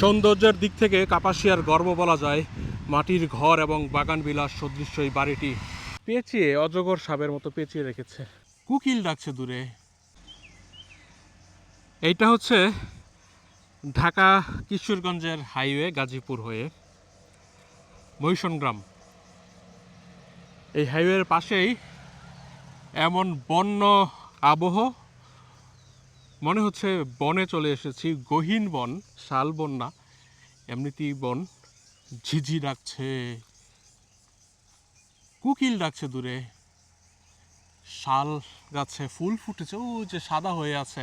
সৌন্দর্যের দিক থেকে কাপাসিয়ার গর্ব বলা যায়। মাটির ঘর এবং বাগান বিলাস সদৃশ্য এই বাড়িটি। পেঁচিয়ে, অজগর সাপের মতো পেঁচিয়ে রেখেছে। কুকিল ডাকছে দূরে। এইটা হচ্ছে ঢাকা কিশোরগঞ্জের হাইওয়ে, গাজীপুর হয়ে। মহিষণ গ্রাম। এই হাইওয়ের পাশেই এমন বন্য আবহ মনে হচ্ছে বনে চলে এসেছি। গহীন বন, শাল বন না এমনিতেই বন ঝিঝি ডাকছে, কুকিল ডাকছে দূরে। শাল গাছে ফুল ফুটেছে, ও যে সাদা হয়ে আছে।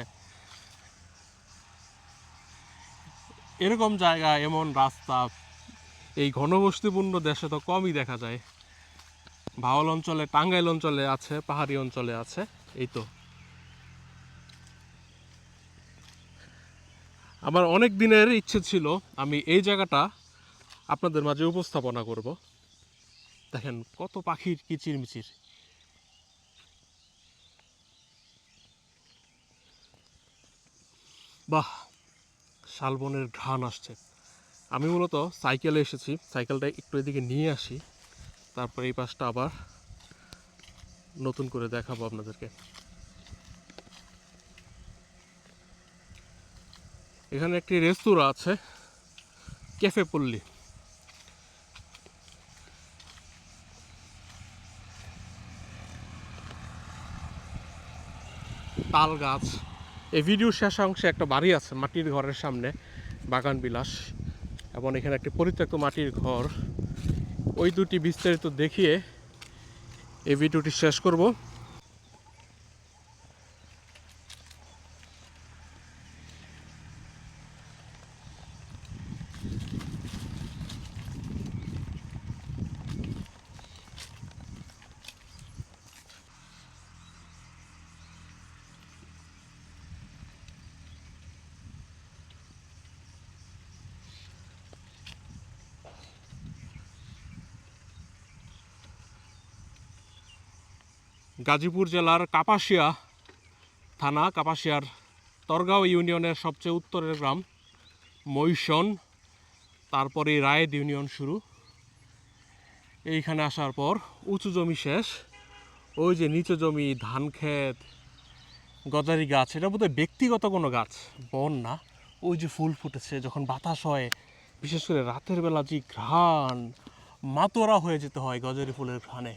এরকম জায়গা, এমন রাস্তা, এই ঘনবস্তিপূর্ণ দেশে তো কমই দেখা যায়। ভাওয়াল অঞ্চলে, টাঙ্গাইল অঞ্চলে আছে, পাহাড়ি অঞ্চলে আছে, এই তো। আমার অনেক দিনের ইচ্ছে ছিল আমি এই জায়গাটা আপনাদের মাঝে উপস্থাপনা করব। দেখেন কত পাখির কিচির মিচির বাহ, শালবনের ঘ্রাণ আসছে। আমি মূলত সাইকেলে এসেছি, সাইকেলটা একটু এদিকে নিয়ে আসি, তারপর এই পাশটা আবার নতুন করে দেখাবো আপনাদেরকে। এখানে একটি রেস্তোরাঁ আছে, ক্যাফে পল্লী। তাল গাছ। এই ভিডিও শেষ অংশে একটা বাড়ি আছে, মাটির ঘরের সামনে, বাগান বিলাস, এবং এখানে একটি পরিত্যক্ত মাটির ঘর। ওই দুটি বিস্তারিত দেখিয়ে এই ভিডিওটি শেষ করব। গাজীপুর জেলার কাপাসিয়া থানা, কাপাসিয়ার তরগাঁও ইউনিয়নের সবচেয়ে উত্তরের গ্রাম মৈশন তারপরে রায়েদ ইউনিয়ন শুরু। এইখানে আসার পর উঁচু জমি শেষ। ওই যে নিচু জমি, ধান ক্ষেত, গজারি গাছ, এটা বোধহয় ব্যক্তিগত কোনো গাছ, বন না। ওই যে ফুল ফুটেছে, যখন বাতাস হয়, বিশেষ করে রাতের বেলা যে ঘ্রাণ মাতোরা হয়ে যেতে হয় গজারি ফুলের ঘ্রাণে।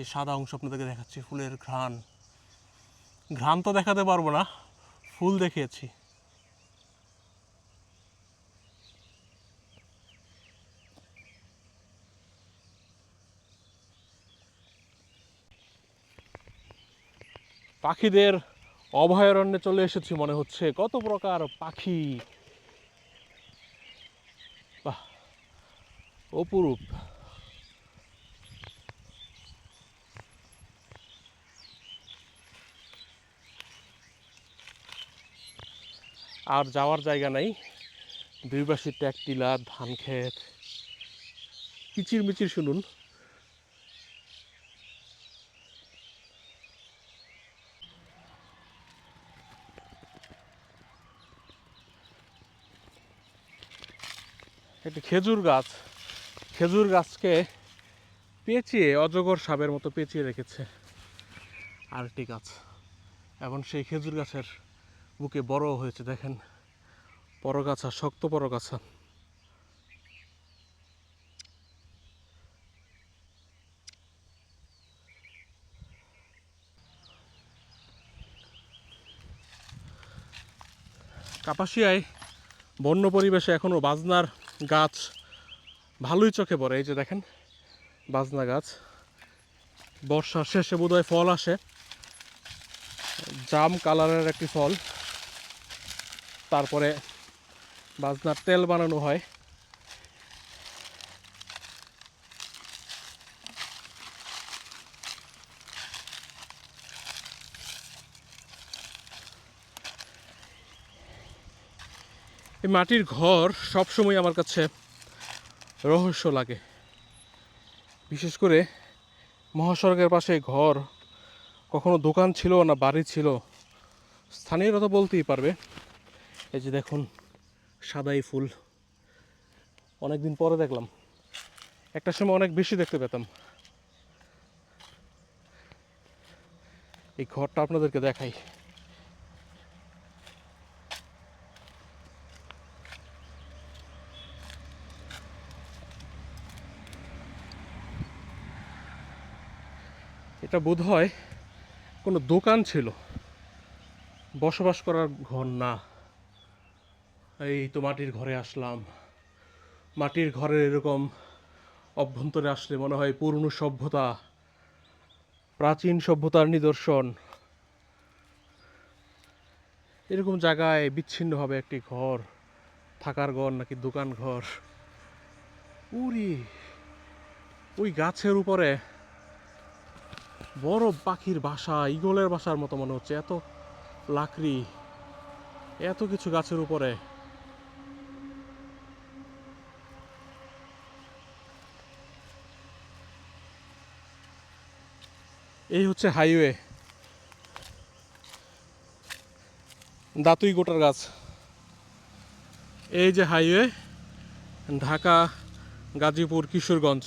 এই সাদা অংশ আপনাদেরকে দেখাচ্ছি, ফুলের ঘ্রাণ। ঘ্রাণ তো দেখাতে পারব না, ফুল দেখিয়েছি। পাখিদের অভয়ারণ্যে চলে এসেছি মনে হচ্ছে, কত প্রকার পাখি। বাহ, অপরূপ। আর যাওয়ার জায়গা নাই। দুই পাশে ট্যাক টিলা ধান ক্ষেত। কিচির মিচির শুনুন। একটি খেজুর গাছ। খেজুর গাছকে পেঁচিয়ে, অজগর সাপের মতো পেঁচিয়ে রেখেছে। আরেকটি গাছ। এখন সেই খেজুর গাছের বুকে বড় হয়েছে, দেখেন। পরগাছা, শক্ত পরগাছা। কাপাসিয়ায় বন্য পরিবেশে এখনও বাজনার গাছ ভালোই চোখে পড়ে। এই যে দেখেন, বাজনা গাছ। বর্ষার শেষে বোধহয় ফল আসে। জাম কালারের একটি ফল। তারপরে বাজনার তেল বানানো হয়। এই মাটির ঘর সবসময় আমার কাছে রহস্য লাগে। বিশেষ করে মহাসড়কের পাশে ঘর কখনো দোকান ছিল না, বাড়ি ছিল। স্থানীয়রা তো বলতেই পারবে। এই যে দেখুন, সাদাই ফুল। অনেক দিন পরে দেখলাম। একটা সময় অনেক বেশি দেখতে পেতাম। এই ঘরটা আপনাদেরকে দেখাই। এটা বোধ হয় কোনো দোকান ছিল। বসবাস করার ঘর না। এই তো মাটির ঘরে আসলাম। মাটির ঘরের এরকম অভ্যন্তরে আসলে মনে হয় পুরনো সভ্যতা, প্রাচীন সভ্যতার নিদর্শন। এরকম জায়গায় বিচ্ছিন্নভাবে একটি ঘর, থাকার ঘর নাকি দোকান ঘর। উরি, ওই গাছের উপরে বড় পাখির বাসা ইগলের বাসার মতো মনে হচ্ছে, এত লাকড়ি, এত কিছু গাছের উপরে। এই হচ্ছে হাইওয়ে। দাতুই গোটার গাছ। এই যে হাইওয়ে ঢাকা গাজীপুর কিশোরগঞ্জ।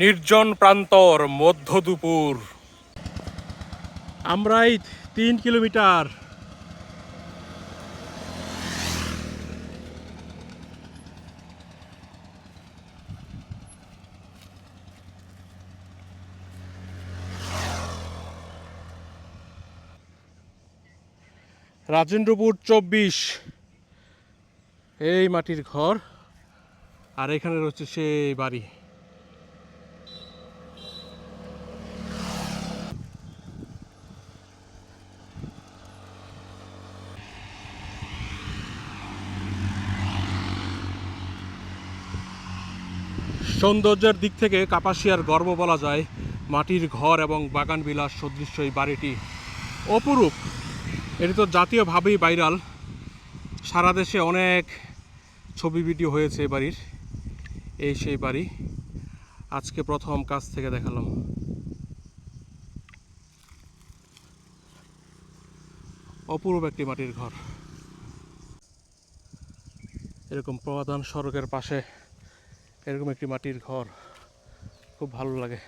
নির্জন প্রান্তর মধ্য দুপুর। আমরাই তিন কিলোমিটার। রাজেন্দ্রপুর চব্বিশ। এই মাটির ঘর। আর এখানে রয়েছে সেই বাড়ি। সৌন্দর্যের দিক থেকে কাপাসিয়ার গর্ব বলা যায়। মাটির ঘর এবং বাগান বিলাস সদৃশ্য এই বাড়িটি। অপরূপ। এটি তো জাতীয়ভাবেই ভাইরাল। সারা দেশে অনেক ছবি ভিডিও হয়েছে এই বাড়ির। এই সেই বাড়ি। আজকে প্রথম কাছ থেকে দেখালাম। অপূর্ব একটি মাটির ঘর। এরকম প্রধান সড়কের পাশে এরকম একটি মাটির ঘর খুব ভালো লাগে।